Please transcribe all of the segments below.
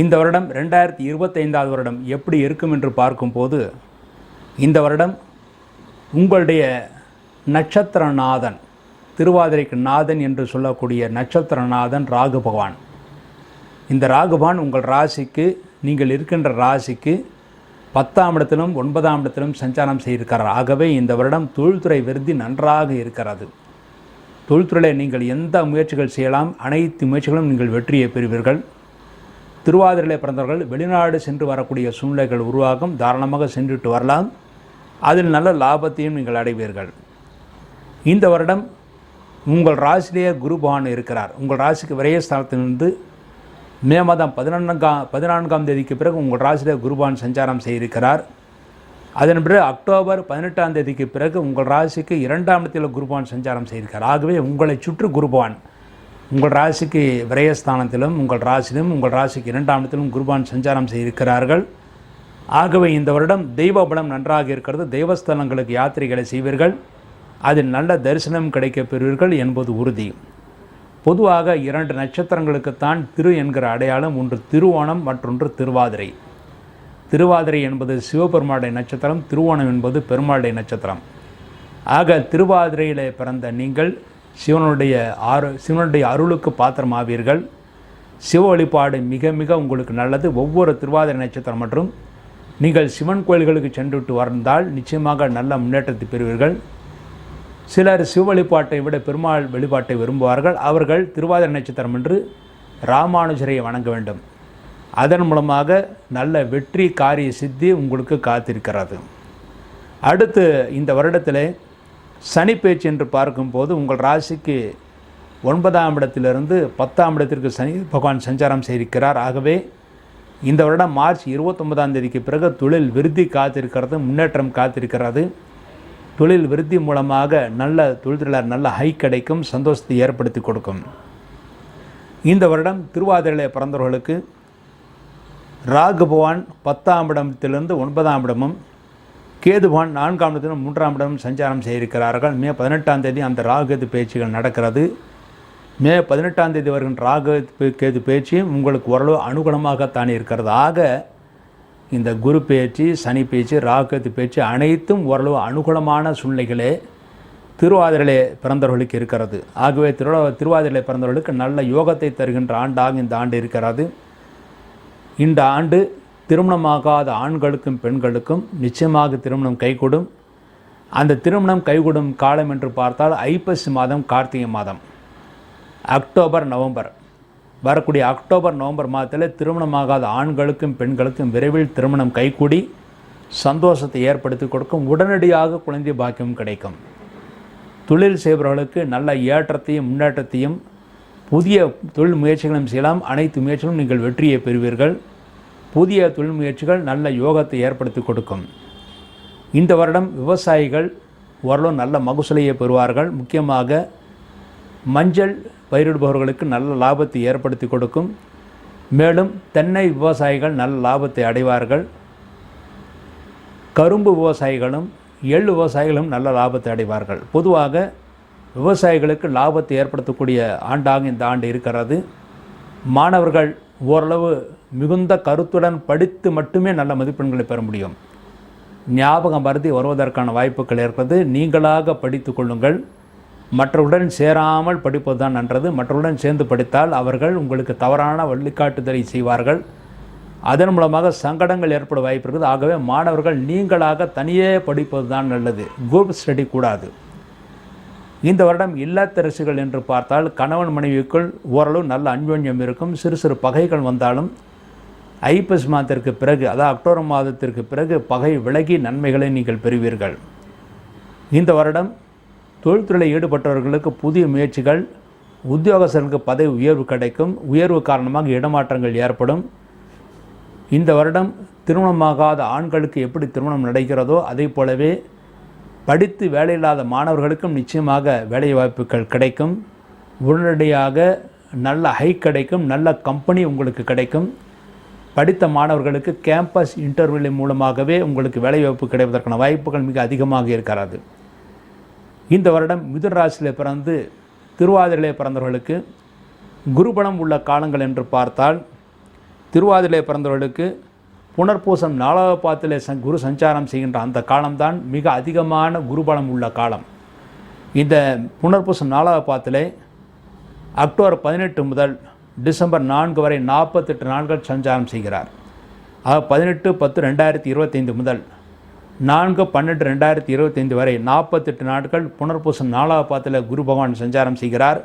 இந்த வருடம் ரெண்டாயிரத்தி இருபத்தைந்தாவது வருடம் எப்படி இருக்கும் என்று பார்க்கும்போது இந்த வருடம் உங்களுடைய நட்சத்திரநாதன் திருவாதிரைக்கு நாதன் என்று சொல்லக்கூடிய நட்சத்திரநாதன் ராகு பகவான். இந்த ராகுபான் உங்கள் ராசிக்கு நீங்கள் இருக்கின்ற ராசிக்கு பத்தாம் இடத்திலும் ஒன்பதாம் இடத்திலும் சஞ்சாரம் செய்திருக்கிறார். ஆகவே இந்த வருடம் தொழில்துறை விருதி நன்றாக இருக்கிறது. தொழில்துறையில் நீங்கள் எந்த முயற்சிகள் செய்யலாம் அனைத்து முயற்சிகளும் நீங்கள் வெற்றியை பெறுவீர்கள். திருவாதிரையில் பிறந்தவர்கள் வெளிநாடு சென்று வரக்கூடிய சூழ்நிலைகள் உருவாகும். தாராளமாக சென்றுட்டு வரலாம். அதில் நல்ல லாபத்தையும் நீங்கள் அடைவீர்கள். இந்த வருடம் உங்கள் ராசிலேயே குருபகவான் இருக்கிறார். உங்கள் ராசிக்கு விரயஸ்தானத்திலிருந்து மே மாதம் பதினொன்றாம் பதினான்காம் தேதிக்கு பிறகு உங்கள் ராசியிலே குருபான் சஞ்சாரம் செய்திருக்கிறார். அதன் பிறகு அக்டோபர் பதினெட்டாம் தேதிக்கு பிறகு உங்கள் ராசிக்கு இரண்டாம் இடத்தில் குருபான் சஞ்சாரம் செய்திருக்கிறார். ஆகவே உங்களை சுற்று குருபான் உங்கள் ராசிக்கு விரயஸ்தானத்திலும் உங்கள் ராசியிலும் உங்கள் ராசிக்கு இரண்டாம் இடத்திலும் குருபான் சஞ்சாரம் செய்திருக்கிறார்கள். ஆகவே இந்த வருடம் தெய்வ பலம் நன்றாக இருக்கிறது. தெய்வஸ்தலங்களுக்கு யாத்திரைகளை செய்வீர்கள். அதில் நல்ல தரிசனம் கிடைக்கப் பெறுவீர்கள் என்பது உறுதி. பொதுவாக இரண்டு நட்சத்திரங்களுக்குத்தான் திரு என்கிற அடையாளம் ஒன்று திருவோணம் மற்றொன்று திருவாதிரை. திருவாதிரை என்பது சிவபெருமாளுடைய நட்சத்திரம் திருவோணம் என்பது பெருமாளுடைய நட்சத்திரம். ஆக திருவாதிரையில் பிறந்த நீங்கள் சிவனுடைய ஆறு சிவனுடைய அருளுக்கு பாத்திரமாவீர்கள். சிவ வழிபாடு மிக மிக உங்களுக்கு நல்லது. ஒவ்வொரு திருவாதிரை நட்சத்திரம் மற்றும் நீங்கள் சிவன் கோயில்களுக்கு சென்றுவிட்டு வந்தால் நிச்சயமாக நல்ல முன்னேற்றத்தை பெறுவீர்கள். சிலர் சிவ வழிபாட்டை விட பெருமாள் வழிபாட்டை விரும்புவார்கள். அவர்கள் திருவாதிரை நட்சத்திரம் என்று ராமானுஜரை வணங்க வேண்டும். அதன் மூலமாக நல்ல வெற்றி காரிய சித்தி உங்களுக்கு காத்திருக்கிறது. அடுத்து இந்த வருடத்தில் சனி பேச்சு என்று பார்க்கும்போது உங்கள் ராசிக்கு ஒன்பதாம் இடத்திலிருந்து பத்தாம் இடத்திற்கு சனி பகவான் சஞ்சாரம் செய்திருக்கிறார். ஆகவே இந்த வருடம் மார்ச் இருபத்தொன்பதாம் தேதிக்கு பிறகு தொழில் விருத்தி காத்திருக்கிறது முன்னேற்றம் காத்திருக்கிறது. தொழில் விருத்தி மூலமாக நல்ல தொழிலாளர் நல்ல ஹை கிடைக்கும் சந்தோஷத்தை ஏற்படுத்தி கொடுக்கும். இந்த வருடம் திருவாதிரையில் பிறந்தவர்களுக்கு ராகு பகவான் பத்தாம் இடத்திலிருந்து ஒன்பதாம் இடமும் கேதுவான் நான்காம் இடத்திலும் மூன்றாம் இடமும் சஞ்சாரம் செய்திருக்கிறார்கள். மே பதினெட்டாம் தேதி அந்த ராகுகேது பேச்சுகள் நடக்கிறது. மே பதினெட்டாம் தேதி வருகின்ற ராகு கேது பேச்சு உங்களுக்கு ஓரளவு அனுகூலமாகத்தான் இருக்கிறது. ஆக இந்த குரு பேச்சு சனி பேச்சு ராகுகேது பேச்சு அனைத்தும் ஓரளவு அனுகூலமான சூழ்நிலைகளே திருவாதிரிலே பிறந்தவர்களுக்கு இருக்கிறது. ஆகவே திரு திருவாதிரிலே பிறந்தவர்களுக்கு நல்ல யோகத்தை தருகின்ற ஆண்டாக இந்த ஆண்டு இருக்கிறது. இந்த ஆண்டு திருமணமாகாத ஆண்களுக்கும் பெண்களுக்கும் நிச்சயமாக திருமணம் கைகூடும். அந்த திருமணம் கைகூடும் காலம் என்று பார்த்தால் ஐப்பசி மாதம் கார்த்திகை மாதம். October November. வரக்கூடிய அக்டோபர் நவம்பர் மாதத்தில் திருமணமாகாத ஆண்களுக்கும் பெண்களுக்கும் விரைவில் திருமணம் கைகூடி சந்தோஷத்தை ஏற்படுத்தி கொடுக்கும். உடனடியாக குழந்தை பாக்கியம் கிடைக்கும். தொழில் செய்பவர்களுக்கு நல்ல ஏற்றத்தையும் முன்னேற்றத்தையும் புதிய தொழில் முயற்சிகளும் செய்யலாம். அனைத்து முயற்சிகளும் நீங்கள் வெற்றியை பெறுவீர்கள். புதிய தொழில் முயற்சிகள் நல்ல யோகத்தை ஏற்படுத்தி கொடுக்கும். இந்த வருடம் விவசாயிகள் ஓரளவு நல்ல மகசூலையை பெறுவார்கள். முக்கியமாக மஞ்சள் பயிரிடுபவர்களுக்கு நல்ல லாபத்தை ஏற்படுத்தி கொடுக்கும். மேலும் தென்னை விவசாயிகள் நல்ல லாபத்தை அடைவார்கள். கரும்பு விவசாயிகளும் எள் விவசாயிகளும் நல்ல லாபத்தை அடைவார்கள். பொதுவாக விவசாயிகளுக்கு லாபத்தை ஏற்படுத்தக்கூடிய ஆண்டாக இந்த ஆண்டு இருக்கிறது. மாணவர்கள் ஓரளவு மிகுந்த கருத்துடன் படித்து மட்டுமே நல்ல மதிப்பெண்களை பெற முடியும். ஞாபகம் மருதி வருவதற்கான வாய்ப்புகள் இருக்கிறது நீங்களாக படித்து கொள்ளுங்கள். மற்றவுடன் சேராமல் படிப்பது தான் நன்றது. மற்றவருடன் சேர்ந்து படித்தால் அவர்கள் உங்களுக்கு தவறான வழிகாட்டுதலை செய்வார்கள். அதன் மூலமாக சங்கடங்கள் ஏற்பட வாய்ப்பு இருக்குது. ஆகவே மாணவர்கள் நீங்களாக தனியே படிப்பது தான் நல்லது. குரூப் ஸ்டடி கூடாது. இந்த வருடம் இல்லத்தரசுகள் என்று பார்த்தால் கணவன் மனைவிக்குள் ஓரளவு நல்ல அன்யோன்யம் இருக்கும். சிறு சிறு பகைகள் வந்தாலும் ஐப்பஸ் மாதத்திற்கு பிறகு அதாவது அக்டோபர் மாதத்திற்கு பிறகு பகை விலகி நன்மைகளை நீங்கள் பெறுவீர்கள். இந்த வருடம் தொழில்துறையில் ஈடுபட்டவர்களுக்கு புதிய முயற்சிகள் உத்தியோகஸ்தர்களுக்கு பதவி உயர்வு கிடைக்கும். உயர்வு காரணமாக இடமாற்றங்கள் ஏற்படும். இந்த வருடம் திருமணமாகாத ஆண்களுக்கு எப்படி திருமணம் நடக்கிறதோ அதே போலவே படித்து வேலையில்லாத மாணவர்களுக்கும் நிச்சயமாக வேலை வாய்ப்புகள் கிடைக்கும். உடனடியாக நல்ல ஹைக் கிடைக்கும். நல்ல கம்பெனி உங்களுக்கு கிடைக்கும். படித்த மாணவர்களுக்கு கேம்பஸ் இன்டர்வியூ மூலமாகவே உங்களுக்கு வேலைவாய்ப்பு கிடைப்பதற்கான வாய்ப்புகள் மிக அதிகமாக இருக்கிறது இந்த வருடம் மிதுன் ராசியில் பிறந்து திருவாதிரிலே பிறந்தவர்களுக்கு குருபலம் உள்ள காலங்கள் என்று பார்த்தால் திருவாதிரிலே பிறந்தவர்களுக்கு புனர்பூசம் நாலாவது பாத்திலே ச குரு சஞ்சாரம் செய்கின்ற அந்த காலம்தான் மிக அதிகமான குருபலம் உள்ள காலம். இந்த புனர்பூசம் நாலாவது பாத்திலே அக்டோபர் பதினெட்டு முதல் டிசம்பர் நான்கு வரை நாற்பத்தெட்டு நாட்கள் சஞ்சாரம் செய்கிறார். ஆக பதினெட்டு பத்து ரெண்டாயிரத்தி இருபத்தைந்து முதல் நான்கு பன்னெண்டு ரெண்டாயிரத்தி இருபத்தைந்து வரை நாற்பத்தெட்டு நாட்கள் புனர்பூசம் நாலாவது பாத்தில் குரு பகவான் சஞ்சாரம் செய்கிறார்.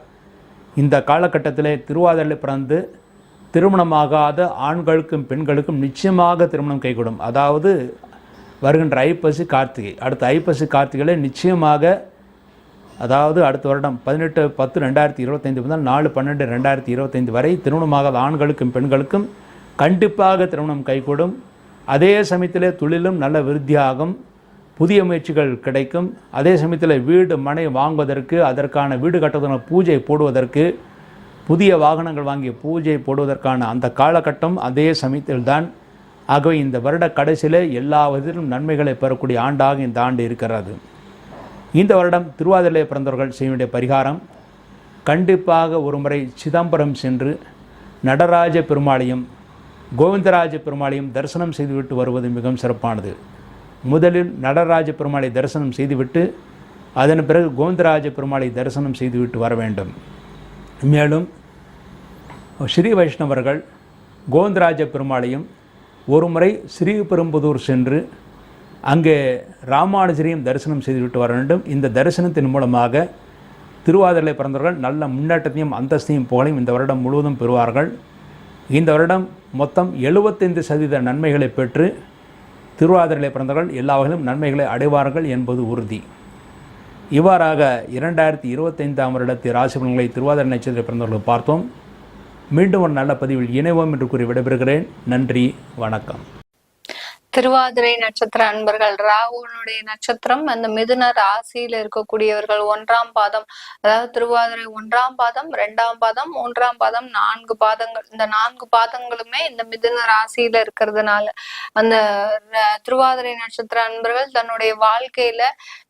இந்த காலகட்டத்தில் திருவாதிரை பிறந்து திருமணமாகாத ஆண்களுக்கும் பெண்களுக்கும் நிச்சயமாக திருமணம் கைகூடும். அதாவது வருகின்ற ஐப்பசி கார்த்திகை அடுத்த ஐப்பசி கார்த்திகையில் நிச்சயமாக அதாவது அடுத்த வருடம் பதினெட்டு பத்து ரெண்டாயிரத்தி இருபத்தைந்து முதல் நாலு பன்னெண்டு ரெண்டாயிரத்தி இருபத்தைந்து வரை திருமணமாகாத ஆண்களுக்கும் பெண்களுக்கும் கண்டிப்பாக திருமணம் கைகூடும். அதே சமயத்தில் தொழிலும் நல்ல விருத்தியாகும். புதிய முயற்சிகள் கிடைக்கும். அதே சமயத்தில் வீடு மனை வாங்குவதற்கு அதற்கான வீடு கட்டுவதற்கான பூஜை போடுவதற்கு புதிய வாகனங்கள் வாங்கிய பூஜை போடுவதற்கான அந்த காலகட்டம் அதே சமயத்தில்தான். ஆகவே இந்த வருட கடைசியிலே எல்லா விதத்திலும் நன்மைகளை பெறக்கூடிய ஆண்டாக இந்த ஆண்டு இருக்கிறது. இந்த வருடம் திருவாதிரையிலே பிறந்தவர்கள் செய்ய வேண்டிய பரிகாரம் கண்டிப்பாக ஒருமுறை சிதம்பரம் சென்று நடராஜ பெருமாளையும் கோவிந்தராஜ பெருமாளையும் தரிசனம் செய்துவிட்டு வருவது மிகவும் சிறப்பானது. முதலில் நடராஜ பெருமாளை தரிசனம் செய்துவிட்டு அதன் பிறகு கோவிந்தராஜ பெருமாளை தரிசனம் செய்துவிட்டு வர வேண்டும். மேலும் ஸ்ரீ வைஷ்ணவர்கள் கோவிந்தராஜ பெருமாளையும் ஒருமுறை ஸ்ரீபெரும்புதூர் சென்று அங்கே ராமானுஜரையும் தரிசனம் செய்துவிட்டு வர வேண்டும். இந்த தரிசனத்தின் மூலமாக திருவாதிரை பிறந்தவர்கள் நல்ல முன்னேற்றத்தையும் அந்தஸ்தையும் புகழையும் இந்த வருடம் முழுவதும் பெறுவார்கள். இந்த வருடம் மொத்தம் எழுபத்தைந்து சதவீத நன்மைகளை பெற்று திருவாதிரை பிறந்தவர்கள் எல்லா வகையிலும் நன்மைகளை அடைவார்கள் என்பது உறுதி. இவ்வாறாக இரண்டாயிரத்தி இருபத்தைந்தாம் வருடத்தில் ராசி பலன்களை திருவாதிரை நட்சத்திர பிறந்தவர்கள் பார்த்தோம். மீண்டும் ஒரு நல்ல பதிவில் இணைவோம் என்று கூறி விடைபெறுகிறேன். நன்றி வணக்கம். திருவாதிரை நட்சத்திர அன்பர்கள் ராகுனுடைய நட்சத்திரம் அந்த மிதுன ராசியில இருக்கக்கூடியவர்கள் ஒன்றாம் பாதம் அதாவது திருவாதிரை ஒன்றாம் பாதம் இரண்டாம் பாதம் மூன்றாம் பாதம் நான்கு பாதங்கள் இந்த நான்கு பாதங்களுமே இந்த மிதுன ராசியில இருக்கிறதுனால அந்த திருவாதிரை நட்சத்திர அன்பர்கள் தன்னுடைய வாழ்க்கையில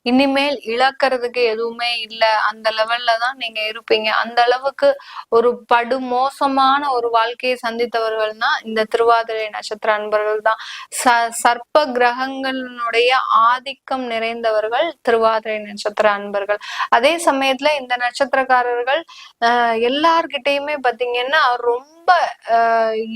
இனிமேல் இழக்கிறதுக்கு எதுவுமே இல்லை. அந்த லெவல்ல தான் நீங்க இருப்பீங்க. அந்த அளவுக்கு ஒரு படு மோசமான ஒரு வாழ்க்கையை சந்தித்தவர்கள்னா இந்த திருவாதிரை நட்சத்திர அன்பர்கள் தான். ச சர்ப்ப கிரகங்களினுடைய ஆதிக்கம் நிறைந்தவர்கள் திருவாதிரை நட்சத்திர அன்பர்கள். அதே சமயத்துல இந்த நட்சத்திரக்காரர்கள் ஆஹ் எல்லார்கிட்டயுமே பாத்தீங்கன்னா ரொம்ப ரொம்ப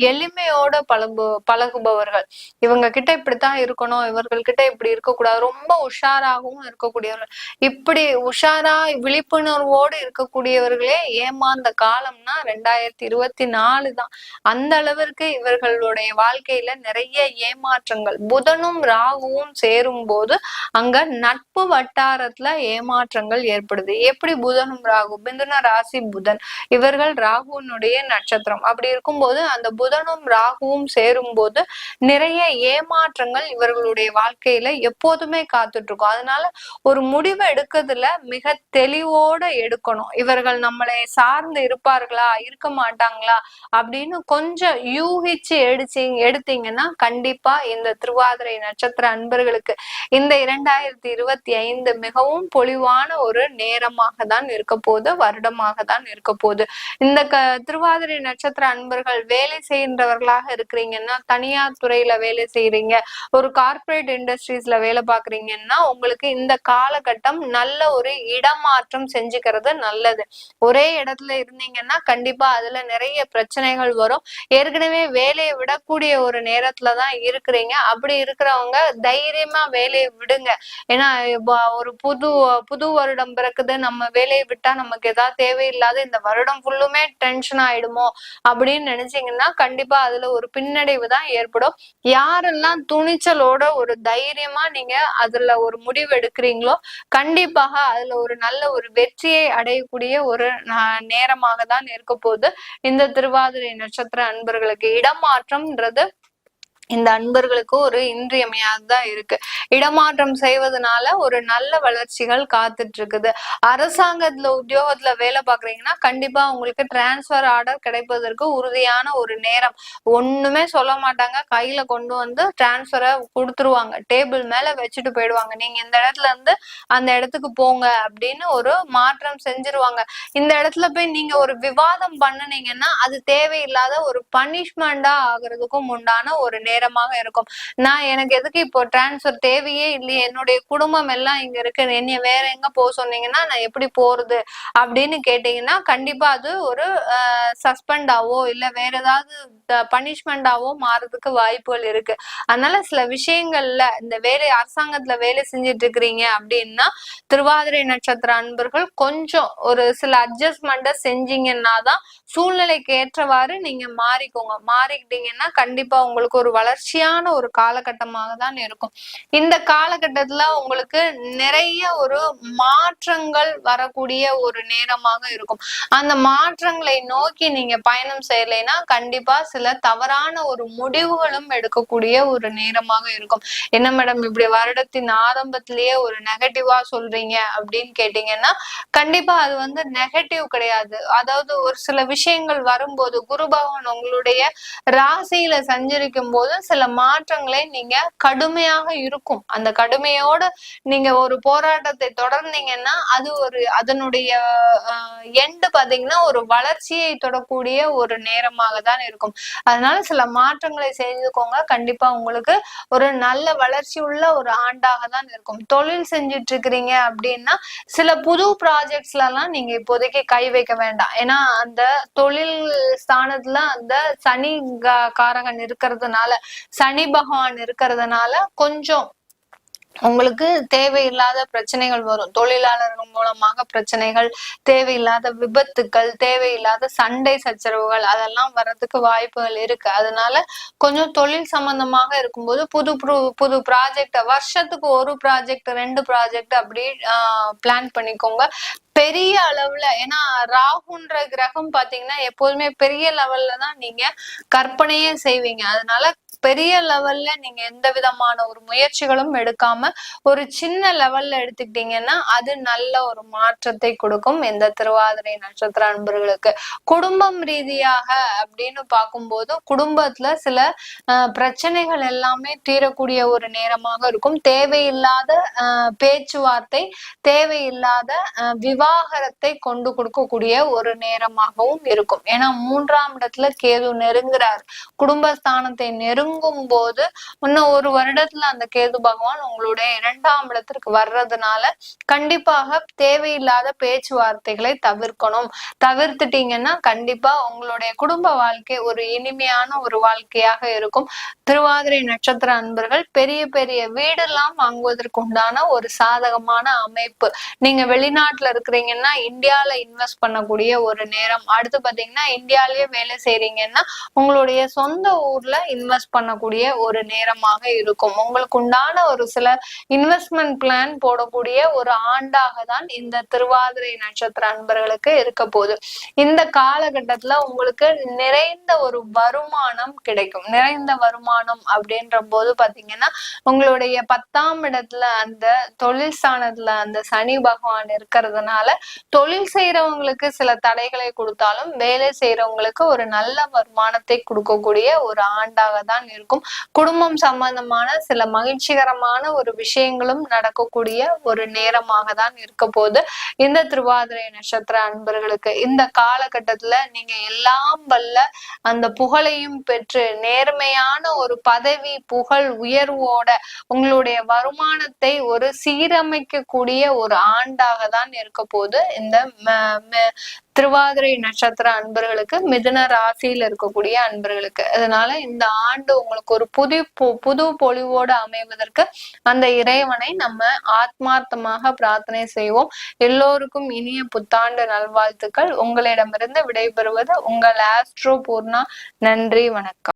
எளிமையோட பழகு பழகுபவர்கள். இவங்க கிட்ட இப்படித்தான் இருக்கணும் இவர்கள் கிட்ட இப்படி இருக்கக்கூடாது. ரொம்ப உஷாராகவும் இருக்கக்கூடியவர்கள். இப்படி உஷாரா விழிப்புணர்வோடு இருக்கக்கூடியவர்களே ஏமாந்த காலம்னா ரெண்டாயிரத்தி இருபத்தி நாலு தான். அந்த அளவிற்கு இவர்களுடைய வாழ்க்கையில நிறைய ஏமாற்றங்கள். புதனும் ராகுவும் சேரும் போது அங்க நட்பு நட்பு வட்டாரத்துல ஏமாற்றங்கள் ஏற்படுது. எப்படி புதனும் ராகு? மிதுன ராசி புதன். இவர்கள் ராகுனுடைய நட்சத்திரம். அப்படி இருக்கும்போது அந்த புதனும் ராகுவும் சேரும் போது நிறைய ஏமாற்றங்கள் இவர்களுடைய வாழ்க்கையில எப்போதுமே காத்துட்டு இருக்கும் அதனால ஒரு முடிவு எடுக்கிறதுல மிக தெளிவோட எடுக்கணும். இவர்கள் நம்மளை சார்ந்து இருப்பார்களா? இருக்க மாட்டாங்களா? அப்படின்னு கொஞ்சம் யூகிச்சு எடுச்சு எடுத்தீங்கன்னா கண்டிப்பா இந்த திருவாதிரை நட்சத்திர அன்பர்களுக்கு இந்த இரண்டாயிரத்தி இருபத்தி ஐந்து மிகவும் பொலிவான ஒரு நேரமாக தான் இருக்க போகுது வருடமாக தான் இருக்க போகுது இந்த க திருவாதிரை நட்சத்திர அன்பர்கள் வேலை செய்கின்றவர்களாக இருக்கிறீங்கன்னா தனியார் துறையில வேலை செய்யறீங்க ஒரு கார்பரேட் இண்டஸ்ட்ரீஸ்ல வேலை பாக்குறீங்கன்னா உங்களுக்கு இந்த காலகட்டம் நல்ல ஒரு இடமாற்றம் செஞ்சுக்கிறது நல்லது. ஒரே இடத்துல இருந்தீங்கன்னா கண்டிப்பா அதுல நிறைய பிரச்சனைகள் வரும். ஏற்கனவே வேலையை விடக்கூடிய ஒரு நேரத்துல தான் இருக்கிறீங்க. அப்படி இருக்கிறவங்க தைரியமா வேலையை விடுங்க. ஏன்னா ஒரு புது புது வருடம் பிறக்குது. நம்ம வேலையை விட்டா நமக்கு ஏதாவது தேவையில்லாத இந்த வருடம் ஃபுல்லுமே டென்ஷன் ஆயிடுமோ? அப்படின்னு நினைச்சீங்கன்னா கண்டிப்பா அதுல ஒரு பின்னடைவு தான் ஏற்படும். யாரெல்லாம் துணிச்சலோட ஒரு தைரியமா நீங்க அதுல ஒரு முடிவு எடுக்கிறீங்களோ கண்டிப்பாக அதுல ஒரு நல்ல ஒரு வெற்றியை அடையக்கூடிய ஒரு நேரமாக தான் இருக்க போகுது. இந்த திருவாதிரை நட்சத்திர அன்பர்களுக்கு இடமாற்றம்ன்றது இந்த அன்பர்களுக்கு ஒரு இன்றியமையாததா இருக்கு. இடமாற்றம் செய்வதனால ஒரு நல்ல வளர்ச்சிகள் காத்துட்டு இருக்குது அரசாங்கத்துல உத்தியோகத்துல வேலை பாக்குறீங்கன்னா கண்டிப்பா உங்களுக்கு டிரான்ஸ்பர் ஆர்டர் கிடைப்பதற்கு உறுதியான ஒரு நேரம். ஒண்ணுமே சொல்ல மாட்டாங்க. கையில கொண்டு வந்து டிரான்ஸ்பரை கொடுத்துருவாங்க. டேபிள் மேல வச்சுட்டு போயிடுவாங்க. நீங்க இந்த இடத்துல இருந்து அந்த இடத்துக்கு போங்க அப்படின்னு ஒரு மாற்றம் செஞ்சிருவாங்க. இந்த இடத்துல போய் நீங்க ஒரு விவாதம் பண்ணுனீங்கன்னா அது தேவையில்லாத ஒரு பனிஷ்மெண்டா ஆகுறதுக்கும் உண்டான ஒரு நேரமாக இருக்கும். நான் எனக்கு எதுக்கு இப்போ டிரான்ஸ்ஃபர் தேவையே இல்லையே என்னுடைய குடும்பம் எல்லாம் இங்க இருக்கு என்னைய வேற எங்க போக சொன்னீங்கன்னா நான் எப்படி போறது அப்படின்னு கேட்டீங்கன்னா கண்டிப்பா அது ஒரு சஸ்பெண்ட் ஆவோ இல்ல வேற ஏதாவது பனிஷ்மெண்டாவோ மாறதுக்கு வாய்ப்புகள் இருக்கு. அதனால சில விஷயங்கள்ல இந்த வேலை அரசாங்கத்துல வேலை செஞ்சுட்டு இருக்கிறீங்க அப்படின்னா திருவாதிரை நட்சத்திர அன்பர்கள் கொஞ்சம் ஒரு சில அட்ஜஸ்ட்மெண்ட்டை செஞ்சீங்கன்னா தான் சூழ்நிலைக்கு ஏற்றவாறு நீங்க மாறிக்கோங்க. மாறிக்கிட்டீங்கன்னா கண்டிப்பா உங்களுக்கு ஒரு வளர்ச்சியான ஒரு காலகட்டமாக தான் இருக்கும். இந்த காலகட்டத்துல உங்களுக்கு நிறைய ஒரு மாற்றங்கள் வரக்கூடிய ஒரு நேரமாக இருக்கும். அந்த மாற்றங்களை நோக்கி நீங்க பயணம் செய்யலைன்னா கண்டிப்பா சில தவறான ஒரு முடிவுகளும் எடுக்கக்கூடிய ஒரு நேரமாக இருக்கும். என்ன மேடம் இப்படி வருடத்தின் ஆரம்பத்திலேயே ஒரு நெகட்டிவா சொல்றீங்க அப்படின்னு கேட்டீங்கன்னா கண்டிப்பா அது வந்து நெகட்டிவ் கிடையாது. அதாவது ஒரு சில விஷயங்கள் வரும்போது குரு பகவான் உங்களுடைய ராசியில சஞ்சரிக்கும் போது சில மாற்றங்களை நீங்க கடுமையாக இருக்கும். அந்த கடுமையோட நீங்க ஒரு போராட்டத்தை தொடர்ந்தீங்கன்னா அது ஒரு அதனுடைய எண்டு பாத்தீங்கன்னா ஒரு வளர்ச்சியை தொடக்கூடிய ஒரு நேரமாக தான் இருக்கும். அதனால சில மாற்றங்களை செய்துக்கோங்க. கண்டிப்பா உங்களுக்கு ஒரு நல்ல வளர்ச்சி உள்ள ஒரு ஆண்டாக தான் இருக்கும். தொழில் செஞ்சுட்டு இருக்கிறீங்க அப்படின்னா சில புது ப்ராஜெக்ட்ஸ்ல எல்லாம் நீங்க இப்போதைக்கு கை வைக்க வேண்டாம். ஏன்னா அந்த தொழில் ஸ்தானத்துல அந்த சனி காரகன் இருக்கிறதுனால சனி பகவான் இருக்கிறதுனால கொஞ்சம் உங்களுக்கு தேவையில்லாத பிரச்சனைகள் வரும். தொழிலாளர்கள் மூலமாக பிரச்சனைகள் தேவையில்லாத விபத்துக்கள் தேவையில்லாத சண்டை சச்சரவுகள் அதெல்லாம் வர்றதுக்கு வாய்ப்புகள் இருக்கு. அதனால கொஞ்சம் தொழில் சம்பந்தமாக இருக்கும்போது புது புது புது ப்ராஜெக்ட் வருஷத்துக்கு ஒரு ப்ராஜெக்ட் ரெண்டு ப்ராஜெக்ட் அப்படி பிளான் பண்ணிக்கோங்க. பெரிய அளவுல ஏன்னா ராகுன்ற கிரகம் பாத்தீங்கன்னா எப்போதுமே பெரிய லெவல்ல தான் நீங்க கற்பனையே செய்வீங்க. அதனால பெரிய லெவல்ல நீங்க எந்த விதமான ஒரு முயற்சிகளும் எடுக்காம ஒரு சின்ன லெவல்ல எடுத்துக்கிட்டீங்கன்னா அது நல்ல ஒரு மாற்றத்தை கொடுக்கும் இந்த திருவாதிரை நட்சத்திர அன்பர்களுக்கு. குடும்பம் ரீதியாக அப்படின்னு பார்க்கும்போது குடும்பத்துல சில பிரச்சனைகள் எல்லாமே தீரக்கூடிய ஒரு நேரமாக இருக்கும். தேவையில்லாத பேச்சுவார்த்தை தேவையில்லாத விவா விவாகரத்தை கொண்டு கொடுக்கக்கூடிய ஒரு நேரமாகவும் இருக்கும். ஏன்னா மூன்றாம் இடத்துல கேது நெருங்குறார். குடும்பஸ்தானத்தை நெருங்கும் போது இன்னும் ஒரு வருடத்துல அந்த கேது பகவான் உங்களுடைய இரண்டாம் இடத்திற்கு வர்றதுனால கண்டிப்பாக தேவையில்லாத பேச்சுவார்த்தைகளை தவிர்க்கணும். தவிர்த்துட்டீங்கன்னா கண்டிப்பா உங்களுடைய குடும்ப வாழ்க்கை ஒரு இனிமையான ஒரு வாழ்க்கையாக இருக்கும். திருவாதிரை நட்சத்திர அன்பர்கள் பெரிய பெரிய வீடெல்லாம் வாங்குவதற்கு உண்டான ஒரு சாதகமான அமைப்பு. நீங்க வெளிநாட்டுல இருக்கிற பண்றீங்கன்னா இந்தியால இன்வெஸ்ட் பண்ணக்கூடிய ஒரு நேரம். அடுத்து பாத்தீங்கன்னா இந்தியாலயே வேலை செய்றீங்கன்னா உங்களுடைய சொந்த ஊர்ல இன்வெஸ்ட் பண்ணக்கூடிய ஒரு நேரமாக இருக்கும். உங்களுக்கு உண்டான ஒரு சில இன்வெஸ்ட்மெண்ட் பிளான் போடக்கூடிய ஒரு ஆண்டாக தான் இந்த திருவாதிரை நட்சத்திர அன்பர்களுக்கு இருக்க போகுது. இந்த காலகட்டத்துல உங்களுக்கு நிறைந்த ஒரு வருமானம் கிடைக்கும். நிறைந்த வருமானம் அப்படின்ற போது பாத்தீங்கன்னா உங்களுடைய பத்தாம் இடத்துல அந்த தொழில் ஸ்தானத்துல அந்த சனி பகவான் இருக்கிறதுனால தொழில் செய்யறவங்களுக்கு சில தடைகளை கொடுத்தாலும் வேலை செய்யறவங்களுக்கு ஒரு நல்ல வருமானத்தை கொடுக்கக்கூடிய ஒரு ஆண்டாக தான் இருக்கும். குடும்பம் சம்பந்தமான சில மகிழ்ச்சிகரமான ஒரு விஷயங்களும் நடக்கக்கூடிய ஒரு நேரமாக தான் இருக்க போது இந்த திருவாதிரை நட்சத்திர அன்பர்களுக்கு இந்த காலகட்டத்துல நீங்க எல்லாம் வல்ல அந்த புகழையும் பெற்று நேர்மையான ஒரு பதவி புகழ் உயர்வோட உங்களுடைய வருமானத்தை ஒரு சீரமைக்கக்கூடிய ஒரு ஆண்டாக தான் இருக்க போது இந்த திருவாதிரை நட்சத்திர அன்பர்களுக்கு மிதுன ராசியில இருக்கக்கூடிய அன்பர்களுக்கு. அதனால இந்த ஆண்டு உங்களுக்கு ஒரு புது புது பொலிவோடு அமைவதற்கு அந்த இறைவனை நம்ம ஆத்மார்த்தமாக பிரார்த்தனை செய்வோம். எல்லோருக்கும் இனிய புத்தாண்டு நல்வாழ்த்துக்கள். உங்களிடமிருந்து விடைபெறுவது உங்கள் ஆஸ்ட்ரோ பூர்ணா. நன்றி வணக்கம்.